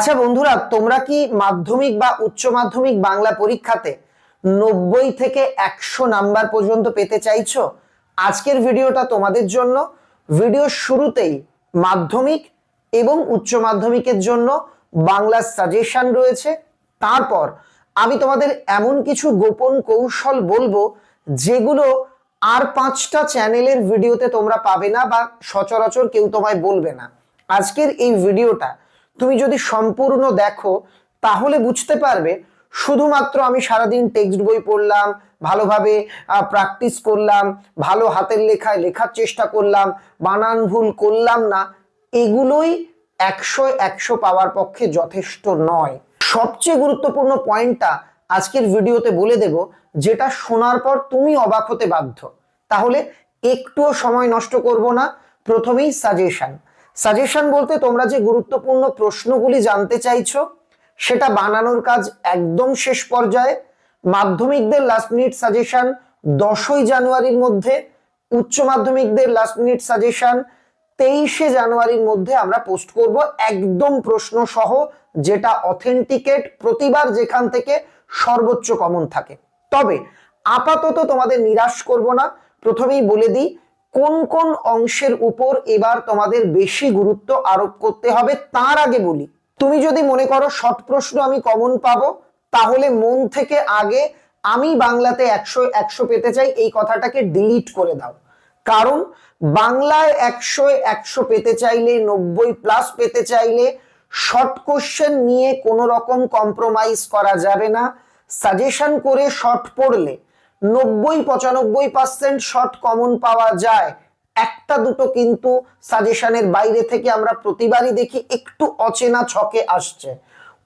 আচ্ছা বন্ধুরা, তোমরা কি মাধ্যমিক বা উচ্চ মাধ্যমিক বাংলা পরীক্ষাতে নব্বই থেকে একশো নাম্বার পর্যন্ত পেতে চাইছো? আজকের ভিডিওটা তোমাদের জন্য। ভিডিওর শুরুতেই মাধ্যমিক এবং উচ্চ মাধ্যমিকের জন্য বাংলার সাজেশন রয়েছে। তারপর আমি তোমাদের এমন কিছু গোপন কৌশল বলব, যেগুলো আর পাঁচটা চ্যানেলের ভিডিওতে তোমরা পাবে না বা সচরাচর কেউ তোমায় বলবে না। আজকের এই ভিডিওটা তুমি যদি সম্পূর্ণ দেখো, তাহলে বুঝতে পারবে শুধুমাত্র আমি সারাদিন টেক্সট বই পড়লাম, ভালোভাবে প্র্যাকটিস করলাম, ভালো হাতের লেখায় লেখার চেষ্টা করলাম, বানান ভুল করলাম না, এগুলোই একশো একশো পাওয়ার পক্ষে যথেষ্ট নয়। সবচেয়ে গুরুত্বপূর্ণ পয়েন্টটা আজকের ভিডিওতে বলে দেব, যেটা শোনার পর তুমি অবাক হতে বাধ্য। তাহলে একটুও সময় নষ্ট করব না, প্রথমেই সাজেশন সাজেশন বলতে তোমরা যে গুরুত্বপূর্ণ প্রশ্নগুলি জানতে চাইছো, সেটা বানানোর কাজ একদম শেষ পর্যায়ে। মাধ্যমিকদের লাস্ট মিনিট সাজেশন দশই জানুয়ারির মধ্যে, উচ্চ মাধ্যমিকদের লাস্ট মিনিট সাজেশন তেইশে জানুয়ারির মধ্যে আমরা পোস্ট করব একদম প্রশ্ন সহ যেটা অথেন্টিকেট প্রতিবার যেখান থেকে সর্বোচ্চ কমন থাকে। তবে আপাতত তোমাদের নিরাশ করব না। প্রথমেই বলে দিই কোন কোন অংশের উপর এবার তোমাদের বেশি গুরুত্ব আরোপ করতে হবে তার আগে বলি। তুমি যদি মনে করো শর্ট প্রশ্ন আমি কমন পাবো, তাহলে মন থেকে আগে আমি বাংলাতে একশো একশো পেতে চাই, এই কথাটাকে ডিলিট করে দাও। কারণ বাংলায় একশো একশো পেতে চাইলে, নব্বই প্লাস পেতে চাইলে শর্ট কোশ্চেন নিয়ে কোনো রকম কম্প্রোমাইজ করা যাবে না। সাজেশন করে শর্ট পড়লে নব্বই পঁচানব্বই পার্সেন্ট শর্ট কমন পাওয়া যায়। একটা দুটো কিন্তু সাজেশনের বাইরে থেকে আমরা প্রতিবারই দেখি, একটু অচেনা ছকে আসছে।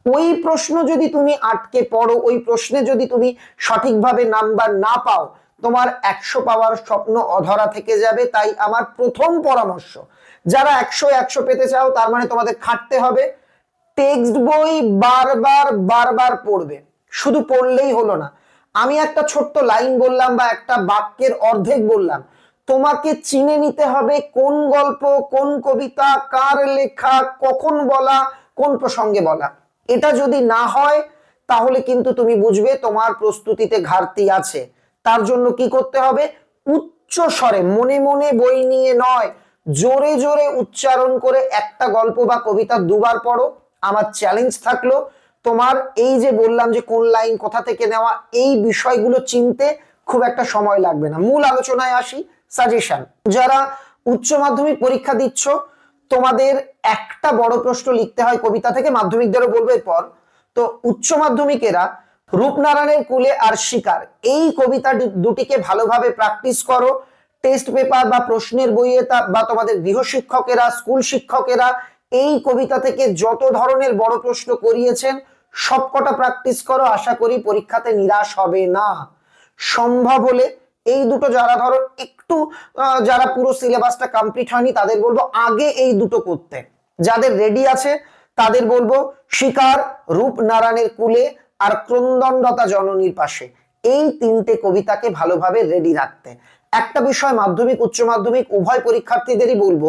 ওই প্রশ্ন যদি তুমি আটকে পড়ো, ওই প্রশ্নে যদি তুমি সঠিকভাবে নাম্বার না পাও, তোমার একশো পাওয়ার স্বপ্ন অধরা থেকে যাবে। তাই আমার প্রথম পরামর্শ, যারা একশো একশো পেতে চাও, তার মানে তোমাদের খাটতে হবে। টেক্সট বই বারবার বারবার পড়বে। শুধু পড়লেই হলো না। আমি একটা ছোট্ট লাইন বললাম বা একটা বাক্যের অর্ধেক বললাম। তোমাকে চিনে নিতে হবে কোন গল্প, কোন কবিতা, কার লেখা, কখন বলা, কোন প্রসঙ্গে বলা। এটা যদি না হয়, তাহলে কিন্তু তুমি বুঝবে তোমার প্রস্তুতিতে ঘাটতি আছে। তার জন্য কি করতে হবে? উচ্চ স্বরে, মনে মনে বই নিয়ে নয়, জোরে জোরে উচ্চারণ করে একটা গল্প বা কবিতা দুবার পড়ো। আমার চ্যালেঞ্জ থাকল তোমার এই যে বললাম যে কোন লাইন কোথা থেকে নেওয়া, এই বিষয়গুলো চিনতে খুব একটা সময় লাগবে না। মূল আলোচনায় আসি সাজেশন যারা উচ্চ মাধ্যমিক পরীক্ষা দিচ্ছ, তোমাদের একটা বড় প্রশ্ন লিখতে হয় কবিতা থেকে, মাধ্যমিকদেরও বলব এরপর। তো উচ্চ মাধ্যমিকেরা রূপনারায়ণের কুলে আর শিকার, এই কবিতা দুটিকে ভালোভাবে প্র্যাকটিস করো। টেস্ট পেপার বা প্রশ্নের বইয়ে বা তোমাদের গৃহ শিক্ষকেরা স্কুল শিক্ষকেরা এই কবিতা থেকে যত ধরনের বড় প্রশ্ন করিয়েছেন সবকটা প্র্যাকটিস করো, আশা করি পরীক্ষাতে নিরাশ হবে না। সম্ভব হলে এই দুটো যারা ধরো একটু যারা পুরো সিলেবাসটা কমপ্লিট হয়নি, তাদের বলব আগে এই দুটো করতে। যাদের রেডি আছে, তাদের বলব শিকার রূপ নারায়ণের কুলে আর ক্রন্দনরতা জননীর পাশে। এই তিনটে কবিতাকে ভালোভাবে রেডি রাখতে। একটা বিষয় মাধ্যমিক, উচ্চ মাধ্যমিক, উভয় পরীক্ষার্থীদেরই বলব,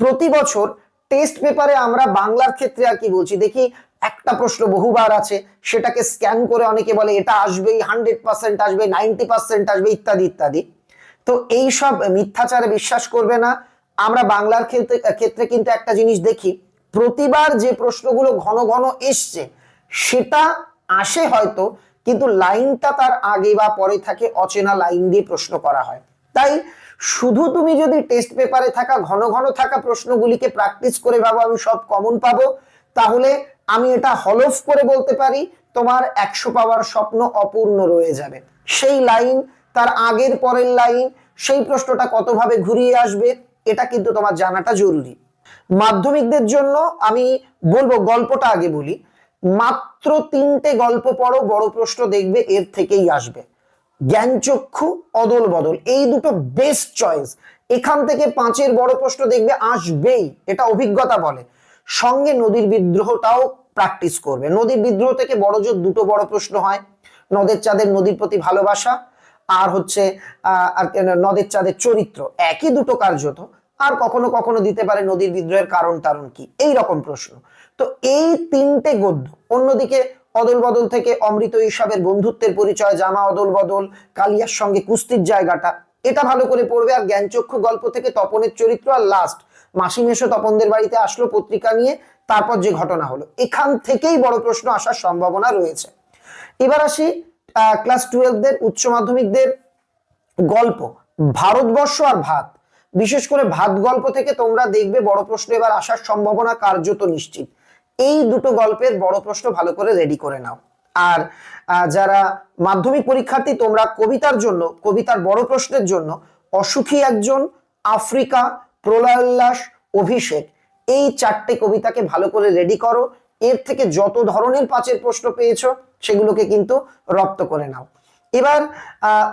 প্রতি বছর টেস্ট পেপারে আমরা বাংলার ক্ষেত্রে আর কি বলছি, দেখি একটা প্রশ্ন বহুবার আছে, সেটাকে স্ক্যান করে অনেকে বলে এটা আসবেই হান্ড্রেড পার্সেন্ট আসবে নাইনটি পার্সেন্ট আসবে, ইত্যাদি ইত্যাদি। তো এই সব মিথ্যাচারে বিশ্বাস করবে না। আমরা বাংলার ক্ষেত্রে ক্ষেত্রে কিন্তু একটা জিনিস দেখি, প্রতিবার যে প্রশ্নগুলো ঘন ঘন এসছে, সেটা আসে হয়তো, কিন্তু লাইনটা তার আগে বা পরে থাকে, অচেনা লাইন দিয়ে প্রশ্ন করা হয়। তাই শুধু তুমি যদি টেস্ট পেপারে থাকা, ঘন ঘন থাকা প্রশ্নগুলিকে প্র্যাকটিস করে ভাবো, আমি সব কমন পাবো, তাহলে আমি এটা হলফ করে বলতে পারি, তোমার একশো পাওয়ার স্বপ্ন অপূর্ণ রয়ে যাবে। সেই লাইন, তার আগের পরের লাইন, সেই প্রশ্নটা কতভাবে ঘুরিয়ে আসবে, এটা কিন্তু তোমার জানাটা জরুরি। মাধ্যমিকদের জন্য আমি বলব, গল্পটা আগে বলি। মাত্র তিনটে গল্প পড়ো, বড় প্রশ্ন দেখবে, এর থেকেই আসবে। জ্ঞানচক্ষু, অদল বদল, এই দুটো বেস্ট চয়েস এখান থেকে পাঁচের বড় প্রশ্ন দেখবে, আসবেই, এটা অভিজ্ঞতা বলে। সঙ্গে নদীর বিদ্রোহটাও প্র্যাকটিস করবে। নদীর বিদ্রোহ থেকে বড় জোর দুটো বড় প্রশ্ন হয়। নদের চাঁদের নদীর প্রতি ভালোবাসা আর হচ্ছে নদের চাঁদের চরিত্র। একই দুটো কার্যত। আর কখনো কখনো দিতে পারে নদীর বিদ্রোহের কারণ টারণ কি? এই রকম প্রশ্ন। তো এই তিনটে গদ্য, অন্যদিকে অদল বদল থেকে অমৃত হিসাবের বন্ধুত্বের পরিচয়, জামা অদল বদল, কালিয়ার সঙ্গে কুস্তির জায়গাটা, এটা ভালো করে পড়বে। আর জ্ঞানচক্ষু গল্প থেকে তপনের চরিত্র আর লাস্ট মাসি মেশো তপনদের বাড়িতে আসলো পত্রিকা নিয়ে, তারপর যে ঘটনা হলো। এখান থেকেই বড় প্রশ্ন আসার সম্ভাবনা রয়েছে। এবার আসি ক্লাস টুয়েলভদের উচ্চ মাধ্যমিকদের গল্প, ভারতবর্ষ আর ভাত। বিশেষ করে ভাত গল্প থেকে তোমরা দেখবে বড় প্রশ্ন এবার আসার সম্ভাবনা কার্যত নিশ্চিত। এই দুটো গল্পের বড় প্রশ্ন ভালো করে রেডি করে নাও। আর যারা মাধ্যমিক পরীক্ষার্থী, তোমরা কবিতার জন্য, কবিতার বড় প্রশ্নের জন্য, অসুখী একজন, আফ্রিকা প্রলয়োল্লাস অভিষেক, এই চারটে কবিতাকে ভালো করে রেডি করো। এর থেকে যত ধরনের পাঁচের প্রশ্ন পেয়েছ, সেগুলোকে কিন্তু রপ্ত করে নাও। এবার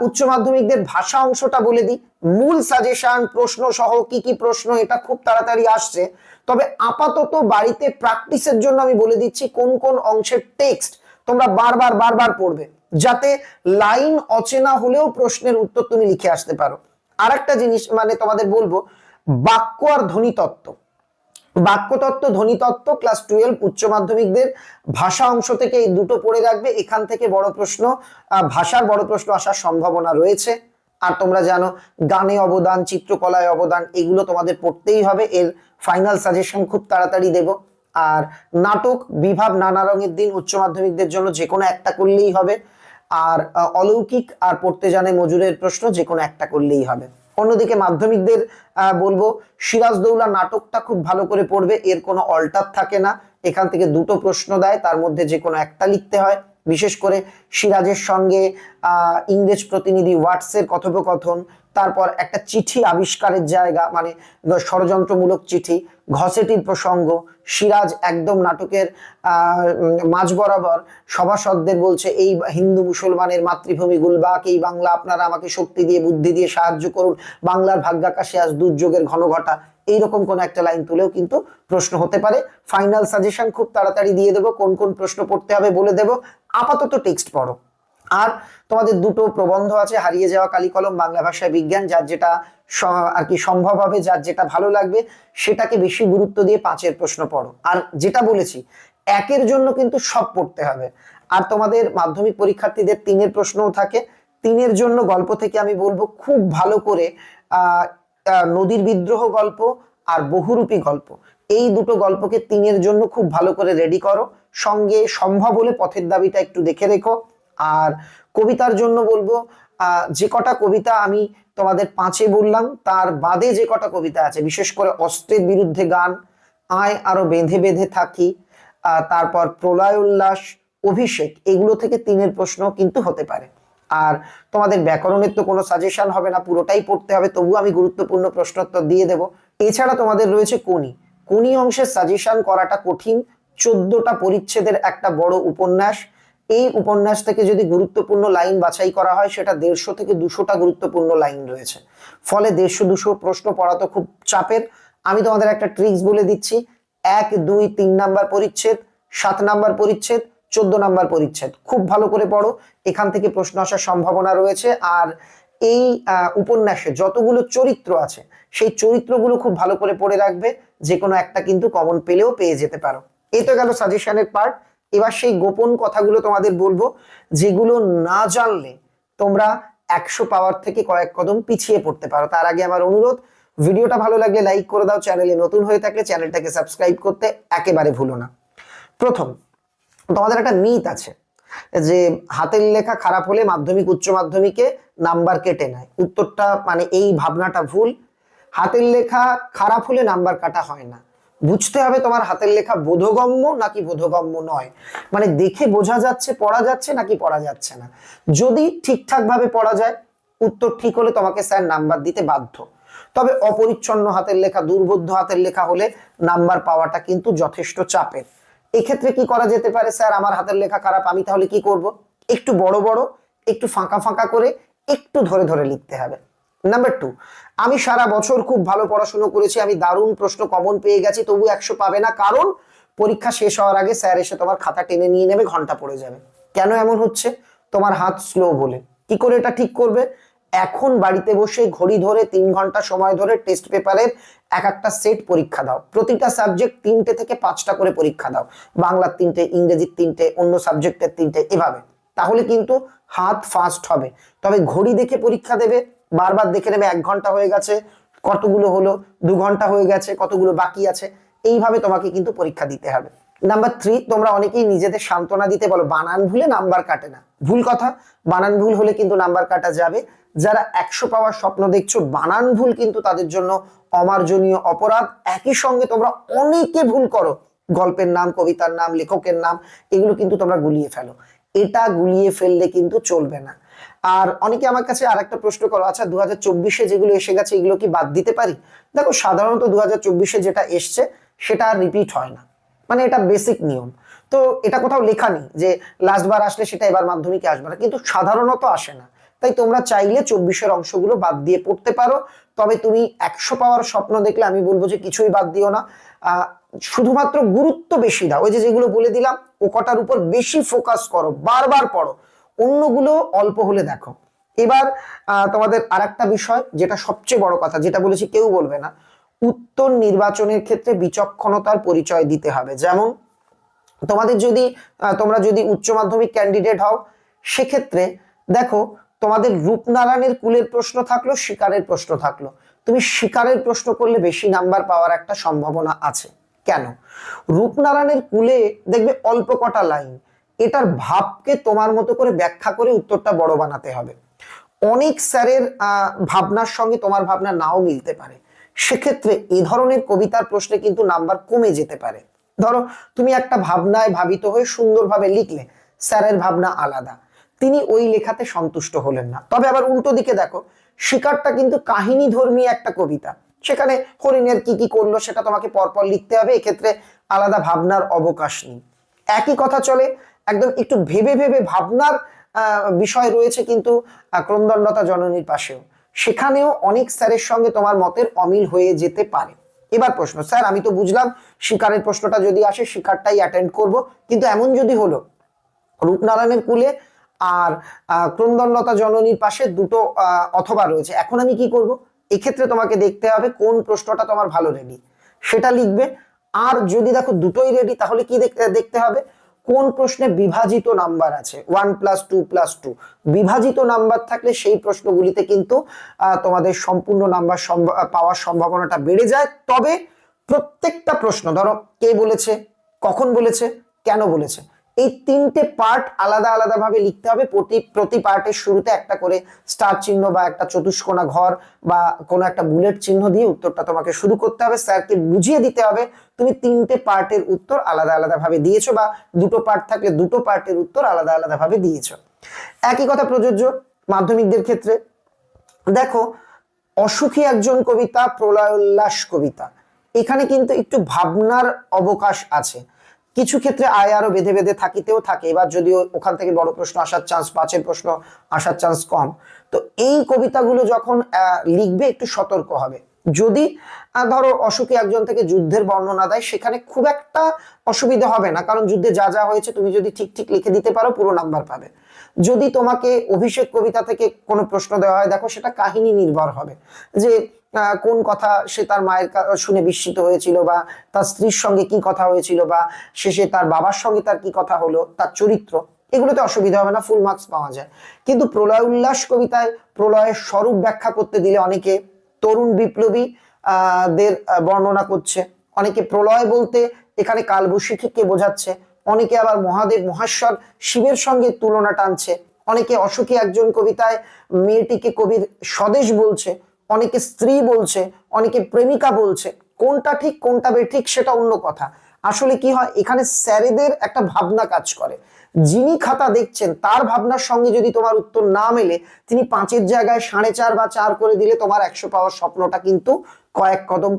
উচ্চ মাধ্যমিকদের ভাষা অংশটা বলে দিই। মূল সাজেশন প্রশ্ন সহ কি কি প্রশ্ন, এটা খুব তাড়াতাড়ি আসছে। তবে আপাতত বাড়িতে প্র্যাকটিসের জন্য আমি বলে দিচ্ছি, কোন কোন অংশের টেক্সট তোমরা বারবার বারবার পড়বে। যাতে লাইন অচেনা হলেও প্রশ্নের উত্তর তুমি লিখে আসতে পারো। আর একটা জিনিস মানে তোমাদের বলব বাক্য আর ধ্বনিতত্ত্ব। বাক্যতত্ত্ব, ধ্বনিতত্ত্ব ক্লাস টুয়েলভ উচ্চ মাধ্যমিকদের ভাষা অংশ থেকে এই দুটো পড়ে রাখবে। এখান থেকে বড় প্রশ্ন ভাষার বড় প্রশ্ন আসার সম্ভাবনা রয়েছে। আর তোমরা জানো, গানে অবদান, চিত্রকলায় অবদান, এগুলো তোমাদের পড়তেই হবে। এর ফাইনাল সাজেশন খুব তাড়াতাড়ি দেব। আর নাটক, বিভাব নানা রঙের দিন উচ্চ মাধ্যমিকদের জন্য যে কোনো একটা করলেই হবে। আর অলৌকিক আর পড়তে জানে মজুরের প্রশ্ন যে কোনো একটা করলেই হবে। অন্যদিকে মাধ্যমিকদের বলব সিরাজদৌলা নাটকটা খুব ভালো করে পড়বে, এর কোনো অল্টার থাকে না। এখান থেকে দুটো প্রশ্ন দেয়, তার মধ্যে যে কোনো একটা লিখতে হয়। বিশেষ করে সিরাজের সঙ্গে ইংরেজ প্রতিনিধি ওয়াটসের কথোপকথন তারপর একটা চিঠি আবিষ্কারের জায়গা মানে ষড়যন্ত্রমূলক চিঠি, ঘসেটির প্রসঙ্গ, সিরাজ একদম নাটকের মাঝ বরাবর সভাসদদের বলছে, এই হিন্দু মুসলমানের মাতৃভূমি গুলবাক, এই বাংলা আপনারা আমাকে শক্তি দিয়ে, বুদ্ধি দিয়ে সাহায্য করুন, বাংলার ভাগ্যাকাশে আজ দুর্যোগের ঘন ঘটা এইরকম কোন একটা লাইন তুলেও কিন্তু প্রশ্ন হতে পারে। ফাইনাল সাজেশন খুব তাড়াতাড়ি দিয়ে দেবো, কোন কোন প্রশ্ন পড়তে হবে বলে দেবো। আপাতত টেক্সট পড়ো। আর তোমাদের দুটো প্রবন্ধ আছে, হারিয়ে যাওয়া কালিকলম বাংলা ভাষায় বিজ্ঞান, যার যেটা আর কি সম্ভব হবে, যার যেটা ভালো লাগবে, সেটাকে বেশি গুরুত্ব দিয়ে পাঁচের প্রশ্ন পড়ো। আর যেটা বলেছি, একের জন্য কিন্তু সব পড়তে হবে। আর তোমাদের মাধ্যমিক পরীক্ষার্থীদের তিনের প্রশ্নও থাকে। তিনের জন্য গল্প থেকে আমি বলব, খুব ভালো করে নদীর বিদ্রোহ গল্প আর বহুরূপী গল্প। এই দুটো গল্পকে তিনের জন্য খুব ভালো করে রেডি করো। সঙ্গে সম্ভব হলে পথের দাবিটা একটু দেখে রেখো। আর কবিতার জন্য বলব যে কটা কবিতা আমি তোমাদের পাঁচে বললাম, তার বাদে যে কটা কবিতা আছে, বিশেষ করে অস্ত্রের বিরুদ্ধে গান, আয় আরও বেঁধে বেঁধে থাকি তারপর প্রলয় উল্লাস, অভিষেক, এগুলো থেকে তিনের প্রশ্ন কিন্তু হতে পারে। আর তোমাদের ব্যাকরণের তো কোনো সাজেশন হবে না, পুরোটাই পড়তে হবে তবু আমি গুরুত্বপূর্ণ প্রশ্নোত্তর দিয়ে দেবো। এছাড়া তোমাদের রয়েছে কোনি কোনি অংশের সাজেশন করাটা কঠিন, চোদ্দটা পরিচ্ছেদের একটা বড় উপন্যাস এই উপন্যাস থেকে যদি গুরুত্বপূর্ণ লাইন বাছাই করা হয়, সেটা দেড়শো থেকে দুশোটা গুরুত্বপূর্ণ লাইন রয়েছে। ফলে দেড়শো দুশো প্রশ্ন পড়া তো খুব চাপের। আমি তোমাদের একটা ট্রিক্স বলে দিচ্ছি। এক, দুই, তিন নাম্বার পরিচ্ছেদ, সাত নাম্বার পরিচ্ছেদ, চোদ্দ নাম্বার পরিচ্ছেদ। খুব ভালো করে পড়ো। এখান থেকে প্রশ্ন আসার সম্ভাবনা রয়েছে। আর এই উপন্যাসে যতগুলো চরিত্র আছে, সেই চরিত্রগুলো খুব ভালো করে পড়ে রাখবে। যে কোনো একটা কিন্তু কমন পেলেও পেয়ে যেতে পারো। এই তো গেল সাজেশনের পার্ট এবার সেই গোপন কথাগুলো তোমাদের বলব, যেগুলো না জানলে তোমরা একশো পাওয়ার থেকে কয়েক কদম পিছিয়ে পড়তে পারো। তার আগে আমার অনুরোধ, ভিডিওটা ভালো লাগলে লাইক করে দাও, চ্যানেলে নতুন হয়ে থাকলে চ্যানেলটাকে সাবস্ক্রাইব করতে একেবারে ভুলো না। প্রথম, তোমাদের একটা মিথ আছে, যে হাতের লেখা খারাপ হলে মাধ্যমিক, উচ্চ মাধ্যমিকে নাম্বার কেটে নেয়। উত্তরটা মানে এই ভাবনাটা ভুল। হাতের লেখা খারাপ হলে নাম্বার কাটা হয় না। বুঝতে হবে তোমার হাতের লেখা বোধগম্য নাকি বোধগম্য নয়। মানে দেখে বোঝা যাচ্ছে, পড়া যাচ্ছে নাকি পড়া যাচ্ছে না। যদি ঠিকঠাক ভাবে পড়া যায়, উত্তর ঠিক হলে তোমাকে স্যার নাম্বার দিতে বাধ্য। তবে অপরিচ্ছন্ন হাতের লেখা, দুর্বোধ্য হাতের লেখা হলে নাম্বার পাওয়াটা কিন্তু যথেষ্ট চাপের। এক্ষেত্রে কি করা যেতে পারে স্যার? আমার হাতের লেখা খারাপ, আমি তাহলে কি করব? একটু বড় বড়, একটু ফাঁকা ফাঁকা করে, একটু ধরে ধরে লিখতে হবে। নাম্বার টু আমি সারা বছর খুব ভালো পড়াশুনো করেছি, আমি দারুণ প্রশ্ন কমন পেয়ে গেছি, তবু একশো পাবে না, কারণ পরীক্ষা শেষ হওয়ার আগে স্যার এসে তোমার খাতা টেনে নিয়ে নেবে, ঘণ্টা পড়ে যাবে। কেন এমন হচ্ছে? তোমার হাত স্লো বলে। কি করে এটা ঠিক করবে? এখন বাড়িতে বসে ঘড়ি ধরে তিন ঘণ্টা সময় ধরে টেস্ট পেপারের এক একটা সেট পরীক্ষা দাও। প্রতিটা সাবজেক্ট তিনটে থেকে পাঁচটা করে পরীক্ষা দাও। বাংলার তিনটে, ইংরেজির তিনটে, অন্য সাবজেক্টের তিনটে, এভাবে। তাহলে কিন্তু হাত ফাস্ট হবে। তবে ঘড়ি দেখে পরীক্ষা দেবে বারবার দেখে নেবে, এক ঘণ্টা হয়ে গেছে, কতগুলো হলো, দু ঘণ্টা হয়ে গেছে, কতগুলো বাকি আছে, এইভাবে তোমাকে কিন্তু পরীক্ষা দিতে হবে। নাম্বার থ্রি তোমরা অনেকেই নিজেদের সান্ত্বনা দিতে বলো, বানান ভুলে নাম্বার কাটে না। ভুল কথা, বানান ভুল হলে কিন্তু নাম্বার কাটা যাবে। যারা একশো পাওয়ার স্বপ্ন দেখছ, বানান ভুল কিন্তু তাদের জন্য অমার্জনীয় অপরাধ। একই সঙ্গে তোমরা অনেকে ভুল করো, গল্পের নাম, কবিতার নাম, লেখকের নাম, এগুলো কিন্তু তোমরা গুলিয়ে ফেলো। এটা গুলিয়ে ফেললে কিন্তু চলবে না। আর অনেকে আমার কাছে আর একটা প্রশ্ন করো আচ্ছা দু হাজার যেগুলো এসে গেছে, এগুলো কি বাদ দিতে পারি? দেখো, সাধারণত দু হাজার যেটা এসছে, সেটা আর রিপিট হয় না। মানে এটা বেসিক নিয়ম। তো এটা কোথাও লেখা নেই যে লাস্ট বার আসলে সেটা এবার মাধ্যমিকে আসবে না। কিন্তু সাধারণত আসে না। তাই তোমরা চাইলে চব্বিশের অংশগুলো বাদ দিয়ে পড়তে পারো। তবে তুমি একশো পাওয়ার স্বপ্ন দেখলে আমি বলব যে কিছুই বাদ দিও না। শুধুমাত্র গুরুত্ব বেশি দাও। ওই যে যেগুলো বলে দিলাম, ও কটার উপর বেশি ফোকাস করো, বারবার পড়ো। অন্যগুলো অল্প হলে দেখো। এবার তোমাদের আর একটা বিষয় যেটা সবচেয়ে বড় কথা, যেটা বলেছি কেউ বলবে না। উত্তর নির্বাচনের ক্ষেত্রে বিচক্ষণতার পরিচয় দিতে হবে। যেমন, তোমাদের যদি তোমরা যদি উচ্চ মাধ্যমিক ক্যান্ডিডেট হও, সেক্ষেত্রে দেখো, তোমাদের রূপনারায়ণের কুলের প্রশ্ন থাকল, শিকারের প্রশ্ন থাকল। তুমি শিকারের প্রশ্ন করলে বেশি নাম্বার পাওয়ার একটা সম্ভাবনা আছে। কেন? রূপনারায়ণের কুলে দেখবে অল্প কটা লাইন। এটার ভাবকে তোমার মতো করে ব্যাখ্যা করে উত্তরটা বড় বানাতে হবে। অনেক স্যারের ভাবনার সঙ্গে তোমার ভাবনা নাও মিলতে পারে। সেক্ষেত্রে এই ধরনের কবিতার প্রশ্নে কিন্তু নাম্বার কমে যেতে পারে। ধরো, তুমি একটা ভাবনায় ভাবিত হয়ে সুন্দরভাবে লিখলে, স্যারের ভাবনা আলাদা। তিনি ওই লেখাতে সন্তুষ্ট হলেন না। তবে আবার উল্টো দিকে দেখো, শিকারটা কিন্তু কাহিনী ধর্মী একটা কবিতা। সেখানে হরিণের কি কি করল সেটা তোমাকে পরপর লিখতে হবে, এক্ষেত্রে আলাদা ভাবনার অবকাশ নেই। একই কথা চলে একদম একটু ভেবে ভেবে ভাবনার বিষয় রয়েছে কিন্তু ক্রন্দনলতা জননীর পাশেও। সেখানেও অনেক স্যারের সঙ্গে তোমার মতের অমিল হয়ে যেতে পারে। এবার প্রশ্ন, স্যার আমি তো বুঝলাম শিকারের প্রশ্নটা যদি আসে, শিকারটাই অ্যাটেন্ড করব, কিন্তু এমন যদি হলো, রূপনারায়ণের কুলে আর ক্রন্দনলতা জননীর পাশে দুটো অথবা রয়েছে, এখন আমি কি করব? এক্ষেত্রে তোমাকে দেখতে হবে কোন প্রশ্নটা তোমার ভালো রেডি সেটা লিখবে, আর যদি দেখো দুটোই রেডি তাহলে কি দেখতে হবে? কোন প্রশ্নে বিভাজিত নাম্বার আছে? One plus two plus two. বিভাজিত নাম্বার থাকলে সেই প্রশ্নগুলিতে কিন্তু তোমাদের সম্পূর্ণ নাম্বার পাওয়ার সম্ভাবনাটা বেড়ে যায়। তবে প্রত্যেকটা প্রশ্ন, ধরো কে বলেছে, কখন বলেছে, কেন বলেছে এই তিনটে পার্ট আলাদা আলাদা ভাবে লিখতে হবে। প্রতি প্রতি পার্টের শুরুতে একটা করে স্টার চিহ্ন বা একটা চতুষ্কোণা ঘর বা কোনো একটা বুলেট চিহ্ন দিয়ে উত্তরটা তোমাকে শুরু করতে হবে। স্যারকে বুঝিয়ে দিতে হবে, তুমি তিনটে পার্টের উত্তর আলাদা আলাদা ভাবে দিয়েছ বা দুটো পার্ট থাকলে দুটো পার্টের উত্তর আলাদা আলাদা ভাবে দিয়েছ। একই কথা প্রযোজ্য মাধ্যমিকদের ক্ষেত্রে। দেখো, অসুখী একজন কবিতা, প্রলয়োল্লাস কবিতা। এখানে কিন্তু একটু ভাবনার অবকাশ আছে। কিছু ক্ষেত্রে আয় আরও বেঁধে বেঁধে থাকিতেও থাকে। এবার যদিও ওখান থেকে বড় প্রশ্ন আসার চান্স পাঁচের প্রশ্ন আসার চান্স কম। তো এই কবিতাগুলো যখন লিখবে একটু সতর্ক হবে। যদি ধরো অসুখী একজন থেকে যুদ্ধের বর্ণনা দেয়, সেখানে খুব একটা অসুবিধা হবে না। কারণ যুদ্ধে যা যা হয়েছে, তুমি যদি ঠিক ঠিক লিখে দিতে পারো, পুরো নাম্বার পাবে। যদি তোমাকে অভিষেক কবিতা থেকে কোনো প্রশ্ন দেওয়া হয়, দেখো সেটা কাহিনী নির্ভর হবে। যে কোন কথা সে তার মায়ের শুনে বিস্মিত হয়েছিল বা তার স্ত্রীর সঙ্গে কি কথা হয়েছিল বা শেষে তার বাবার সঙ্গে তার কি কথা হলো, তার চরিত্র, এগুলোতে অসুবিধা হবে না ফুল মার্কস পাওয়া যায়। কিন্তু প্রলয় উল্লাস কবিতায় প্রলয়ের স্বরূপ ব্যাখ্যা করতে দিলে অনেকে তরুণ বিপ্লবী দের বর্ণনা করছে। অনেকে প্রলয় বলতে এখানে কালবৈশাখীকে বোঝাচ্ছে। অনেকে আবার মহাদেব, মহাশ্বর শিবের সঙ্গে তুলনা টানছে। অনেকে অসুখী একজন কবিতায় মেয়েটিকে কবির স্বদেশ বলছে। অনেকে স্ত্রী বলছে, অনেকে প্রেমিকা বলছে। কোনটা ঠিক, কোনটা বেঠিক সেটা অন্য কথা। আসলে কি হয়, এখানে স্যারেদের একটা ভাবনা কাজ করে। যিনি খাতা দেখছেন, তার ভাবনার সঙ্গে যদি তোমার উত্তর না মেলে, তিনি পাঁচের জায়গায় সাড়ে চার বা চার করে দিলে তোমার একশো পাওয়ার স্বপ্নটা কিন্তু কয়েক কদম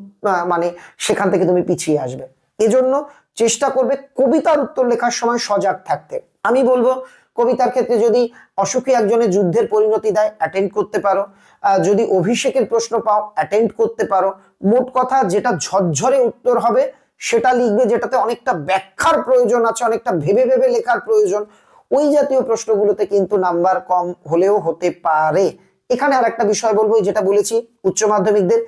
মানে সেখান থেকে তুমি পিছিয়ে আসবে। এজন্য চেষ্টা করবে কবিতার উত্তর লেখার সময় সজাগ থাকতে। আমি বলব কবিতার ক্ষেত্রে যদি অসুখী একজনের যুদ্ধের পরিণতি দেয় অ্যাটেন্ড করতে পারো। যদি অভিষেকের প্রশ্ন পাও অ্যাটেন্ড করতে পারো। মোট কথা যেটা ঝরঝরে উত্তর হবে, সেটা লিখবে যেটাতে অনেকটা ব্যাখ্যার প্রয়োজন আছে, অনেকটা ভেবে ভেবে লেখার প্রয়োজন। ওই জাতীয় প্রশ্নগুলোতে কিন্তু নাম্বার কম হলেও হতে পারে। এখানে আর একটা বিষয় বলব, যেটা বলেছি উচ্চ মাধ্যমিকদের,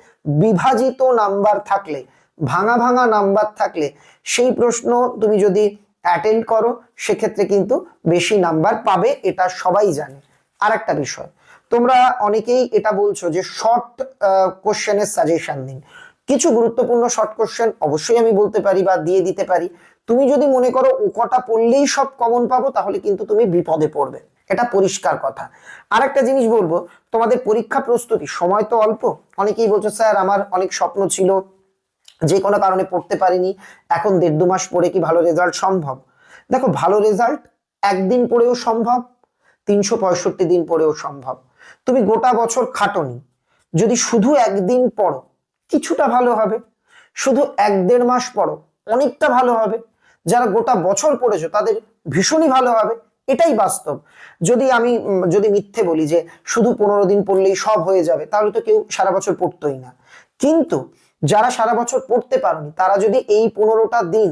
বিভাজিত নাম্বার থাকলে, ভাঙা ভাঙা নাম্বার থাকলে, সেই প্রশ্ন তুমি যদি অ্যাটেন্ড করো, সেক্ষেত্রে কিন্তু বেশি নাম্বার পাবে, এটা সবাই জানে। আর একটা বিষয়, তোমরা অনেকেই এটা বলছো যে শর্ট কোশ্চেনের সাজেশন দিন। কিছু গুরুত্বপূর্ণ শর্ট কোশ্চেন অবশ্যই আমি বলতে পারি বা দিয়ে দিতে পারি। তুমি যদি মনে করো ও কটা পড়লেই সব কমন পাবো, তাহলে কিন্তু তুমি বিপদে পড়বে। এটা পরিষ্কার কথা। আর একটা জিনিস বলব, তোমাদের পরীক্ষা প্রস্তুতি, সময় তো অল্প। অনেকেই বলছো, স্যার, আমার অনেক স্বপ্ন ছিল যে কোনো কারণে পড়তে পারিনি, এখন দেড় দু মাস পরে কি ভালো রেজাল্ট সম্ভব? দেখো, ভালো রেজাল্ট একদিন পরেও সম্ভব, তিনশো পঁয়ষট্টি দিন পরেও সম্ভব। তুমি গোটা বছর খাটনি, যদি শুধু একদিন পড়ো, কিছুটা ভালো হবে। শুধু এক দেড় মাস পড়ো, অনেকটা ভালো হবে। যারা গোটা বছর পড়েছো, তাদের ভীষণই ভালো হবে। এটাই বাস্তব। যদি আমি যদি মিথ্যে বলি যে শুধু পনেরো দিন পড়লেই সব হয়ে যাবে, তাহলে তো কেউ সারা বছর পড়তোই না। কিন্তু যারা সারা বছর পড়তে পারোনি, তারা যদি এই পনেরোটা দিন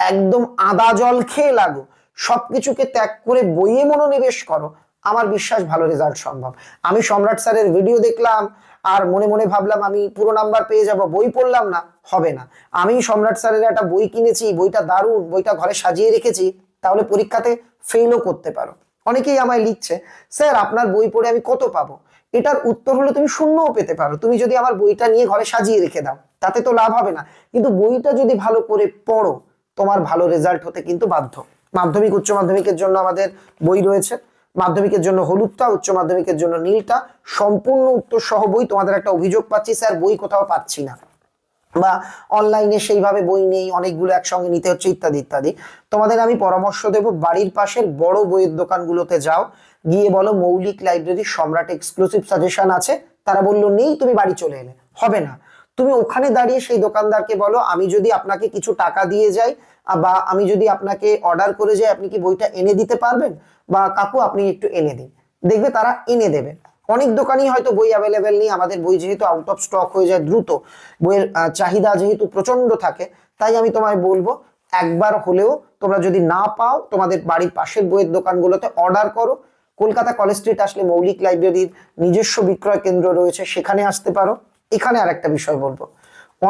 একদম আদা জল খেয়ে লাগো, সবকিছুকে ত্যাগ করে বইয়ে মনোনিবেশ করো, আমার বিশ্বাস ভালো রেজাল্ট সম্ভব। আমি সম্রাট স্যারের ভিডিও দেখলাম, আর মনে মনে ভাবলাম আমি পুরো নাম্বার পেয়ে যাব, বই পড়লাম না, হবে না। আমি সম্রাট স্যারের একটা বই কিনেছি, বইটা দারুণ, বইটা ঘরে সাজিয়ে রেখেছি, তাহলে পরীক্ষাতে ফেলও করতে পারো। অনেকেই আমায় লিখছে, স্যার, আপনার বই পড়ে আমি কত পাবো? এটার উত্তর হলো তুমি শূন্যও পেতে পারো। তুমি যদি আমার বইটা নিয়ে ঘরে সাজিয়ে রেখে দাও। তাতে তো লাভ হবে না। কিন্তু বইটা যদি ভালো করে পড়ো, তোমার ভালো রেজাল্ট হতে কিন্তু বাধ্য। মাধ্যমিক, উচ্চ মাধ্যমিকের জন্য আমাদের বই রয়েছে। মাধ্যমিকের জন্য হলুদটা, উচ্চ মাধ্যমিকের জন্য নীলটা। সম্পূর্ণ উত্তর সহ বই তোমাদের একটা অভিযোগ পাচ্ছি, স্যার, বই কোথাও পাচ্ছি না। বা অনলাইনে সেইভাবে বই নেই, অনেকগুলো একসঙ্গে নিতে হচ্ছে, ইত্যাদি ইত্যাদি। তোমাদের আমি পরামর্শ দেব, বাড়ির পাশের বড় বইয়ের দোকানগুলোতে যাও। গিয়ে বলো, মৌলিক লাইব্রেরি সম্রাট এক্সক্লুসিভ সাজেশন আছে। তারা বলল, নেই, তুমি বাড়ি চলে এলে। হবে না। তুমি ওখানে দাঁড়িয়ে সেই দোকানদারকে বলো, আমি যদি আপনাকে কিছু টাকা দিয়ে যাই বা আমি যদি আপনাকে অর্ডার করে যাই, আপনি কি বইটা এনে দিতে পারবেন? বা কাকু, আপনি একটু এনে দিন। দেখবে তারা এনে দেবে। অনেক দোকানই হয়তো বই অ্যাভেলেবেল নেই, আমাদের বই যেহেতু আউট অফ স্টক হয়ে যায় দ্রুত, বইয়ের চাহিদা যেহেতু প্রচণ্ড থাকে, তাই আমি তোমায় বলব, একবার হলেও তোমরা যদি না পাও, তোমাদের বাড়ির পাশের বইয়ের দোকানগুলোতে অর্ডার করো। কলকাতা কলেজ স্ট্রিট আসলে মৌলিক লাইব্রেরির নিজস্ব বিক্রয় কেন্দ্র রয়েছে, সেখানে আসতে পারো। এখানে আর একটা বিষয় বলব।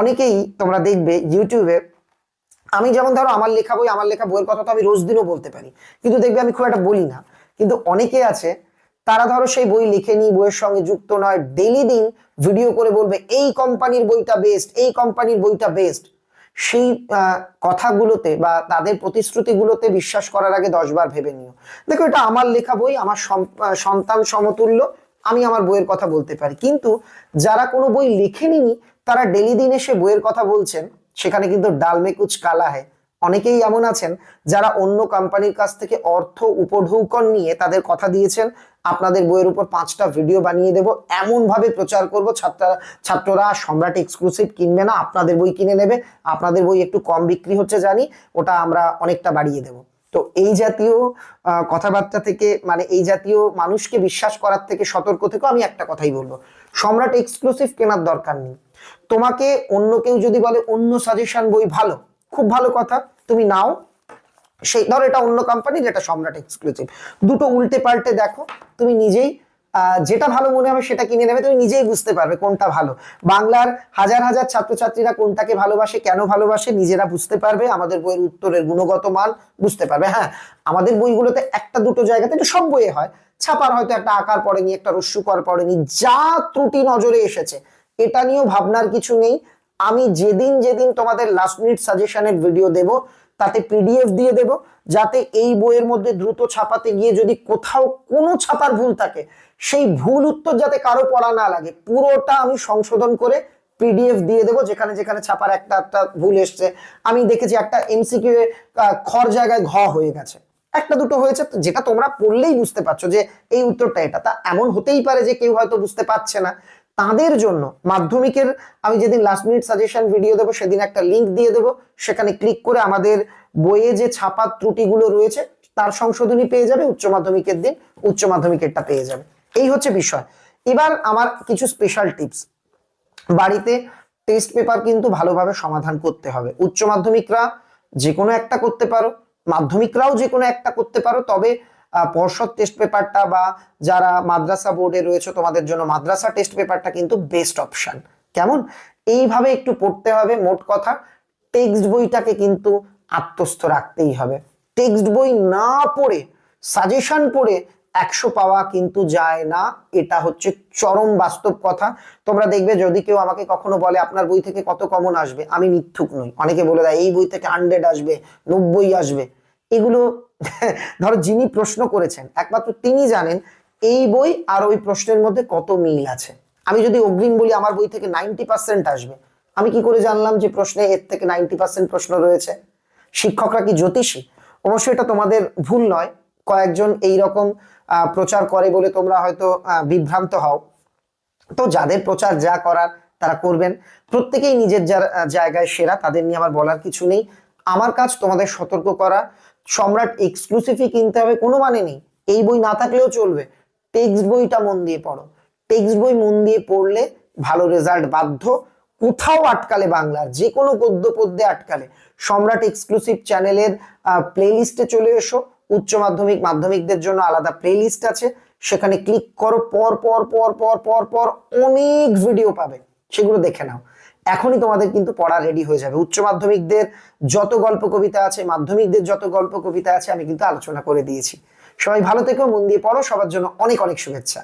অনেকেই তোমরা দেখবে ইউটিউবে আমি যেমন ধরো আমার লেখা বই, আমার লেখা বইয়ের কথা তো আমি রোজ দিনও বলতে পারি। কিন্তু দেখবে আমি খুব একটা বলি না। কিন্তু অনেকে আছে, তারা ধরো সেই বই লিখে লিখেনি বইয়ের সঙ্গে যুক্ত নয় ডেলি দিন ভিডিও করে বলবে, এই কোম্পানির বইটা বেস্ট এই কোম্পানির বইটা বেস্ট সেই কথাগুলোতে বা তাদের প্রতিশ্রুতিগুলোতে বিশ্বাস করার আগে দশবার ভেবে নিও। দেখো এটা আমার লেখা বই, আমার সন্তান সমতুল্য আমি আমার বইয়ের কথা বলতে পারি। কিন্তু যারা কোনো বই লিখেনি তারা ডেলি দিন এসে বইয়ের কথা বলছেন। সেখানে কিন্তু ডালমে কুচ কালা হয় অনেকেই এমন আছেন যারা অন্য কোম্পানির কাছ থেকে অর্থ উপঢৌকন নিয়ে তাদের কথা দিয়েছেন, আপনাদের বইয়ের উপর পাঁচটা ভিডিও বানিয়ে দেব এমন ভাবে প্রচার করব ছাত্ররা ছাত্ররা সম্রাট এক্সক্লুসিভ কিনবে না, আপনাদের বই কিনে নেবে, আপনাদের বই একটু কম বিক্রি হচ্ছে জানি, ওটা আমরা অনেকটা বাড়িয়ে দেব। তো এই জাতীয় কথাবার্তা থেকে মানে এই জাতীয় মানুষকে বিশ্বাস করার থেকে সতর্ক থেকেও আমি একটা কথাই বলব। সম্রাট এক্সক্লুসিভ কেনার দরকার নেই। তোমাকে অন্য কেউ যদি বলে, অন্য সাজেশন বই ভালো, খুব ভালো কথা, তুমি নাও। সেই, ধর এটা অন্য কোম্পানির এটা সম্রাট এক্সক্লুসিভ দুটো উল্টে পাল্টে দেখো, তুমি নিজেই যেটা ভালো মনে হবে সেটা কিনে নেবে, তুমি নিজেই বুঝতে পারবে কোনটা ভালো। বাংলার হাজার হাজার ছাত্রছাত্রীরা কোনটাকে ভালোবাসে, কেন ভালোবাসে, নিজেরা বুঝতে পারবে, আমাদের বইয়ের উত্তরের গুণগত মান বুঝতে পারবে। হ্যাঁ আমাদের বইগুলোতে একটা দুটো জায়গাতে এটা সব বইয়ে হয়, ছাপার হয়তো একটা আকার পড়েনি, একটা রস্যুকর পড়েনি, যা ত্রুটি নজরে এসেছে, এটা নিয়েও ভাবনার কিছু নেই। আমি যেদিন যেদিন তোমাদের লাস্ট মিনিট সাজেশনের ভিডিও দেব তাতে পিডিএফ দিয়ে দেব, যাতে এই বইয়ের মধ্যে দ্রুত ছাপাতে গিয়ে যদি কোথাও কোনো ছাপার ভুল থাকে, সেই ভুল উত্তর যাতে কারও পড়া না লাগে, পুরোটা আমি সংশোধন করে পিডিএফ দিয়ে দেবো, যেখানে যেখানে ছাপার একটা একটা ভুল এসছে। আমি দেখেছি একটা এমসিকিউ এ খর জায়গায় ঘ হয়ে গেছে। একটা দুটো হয়েছে, যেটা তোমরা পড়লেই বুঝতে পারছ যে এই উত্তরটা এটা। তা এমন হতেই পারে যে কেউ হয়তো বুঝতে পারছে না। তাদের জন্য মাধ্যমিকের, আমি যেদিন লাস্ট মিনিট সাজেশন ভিডিও দেবো, সেদিন একটা লিংক দিয়ে দেবো। সেখানে ক্লিক করে আমাদের বইয়ে যে ছাপার ত্রুটিগুলো রয়েছে, তার সংশোধনী পেয়ে যাবে, উচ্চ মাধ্যমিকের দিন উচ্চ মাধ্যমিকেরটা পেয়ে যাবে। এই হচ্ছে বিষয়। এবার আমার কিছু স্পেশাল টিপস বাড়িতে টেস্ট পেপার কিন্তু ভালোভাবে সমাধান করতে হবে। উচ্চ মাধ্যমিকরা যে কোনো একটা করতে পারো, মাধ্যমিকরাও যে কোনো একটা করতে পারো, তবে পর্ষদ টেস্ট পেপারটা বা যারা মাদ্রাসা বোর্ডে রয়েছে তোমাদের জন্য মাদ্রাসা টেস্ট পেপারটা কিন্তু বেস্ট অপশন কেমন? এইভাবে একটু পড়তে হবে, মোট কথা টেক্সট বইটাকে কিন্তু আত্মস্থ রাখতেই হবে। টেক্সট বই না পড়ে সাজেশন পড়ে একশো পাওয়া কিন্তু যায় না। এটা হচ্ছে চরম বাস্তব কথা। তোমরা দেখবে যদি কেউ আমাকে কখনো বলে, আপনার বই থেকে কত কমন আসবে? আমি মিথ্যুক নই। অনেকে বলে দেয়, এই বই থেকে হান্ড্রেড আসবে, নব্বই আসবে। এগুলো ধরো যিনি প্রশ্ন করেছেন, একমাত্র তিনি জানেন এই বই আর ওই প্রশ্নের মধ্যে কত মিল আছে। আমি যদি অগ্রিম বলি, আমার বই থেকে নাইনটি পার্সেন্ট আসবে। আমি কি করে জানলাম যে প্রশ্নে এর থেকে নাইনটি পার্সেন্ট প্রশ্ন রয়েছে? শিক্ষকরা কি জ্যোতিষী? অবশ্যই এটা তোমাদের ভুল নয়। কয়েকজন এই রকম প্রচার করে বলে তোমরা হয়তো বিভ্রান্ত হও। তো যাদের প্রচার যা করার তারা করবেন। প্রত্যেকেই নিজের যার জায়গায় সেরা, তাদের নিয়ে আমার বলার কিছু নেই। আমার কাজ তোমাদের সতর্ক করা। সম্রাট এক্সক্লুসিভই কিনতে হবে, কোনো মানে নেই। এই বই না থাকলেও চলবে। টেক্সট বইটা মন দিয়ে পড়ো। টেক্সট বই মন দিয়ে পড়লে ভালো রেজাল্ট বাধ্য। কোথাও আটকালে বাংলার, যে কোনো গদ্য পদ্যে আটকালে। সম্রাট এক্সক্লুসিভ চ্যানেলের প্লেলিস্টে চলে এসো। উচ্চ মাধ্যমিক, মাধ্যমিকদের জন্য আলাদা প্লেলিস্ট আছে। সেখানে ক্লিক করো, পর পর পর পর পর পর অনেক ভিডিও পাবে। সেগুলো দেখে নাও। এখনই তোমাদের কিন্তু পড়া রেডি হয়ে যাবে। উচ্চ মাধ্যমিকদের যত গল্প কবিতা আছে, মাধ্যমিকদের যত গল্প কবিতা আছে, আমি কিন্তু আলোচনা করে দিয়েছি। সবাই ভালো থেকো, মন দিয়ে পড়ো, সবার জন্য অনেক অনেক শুভেচ্ছা।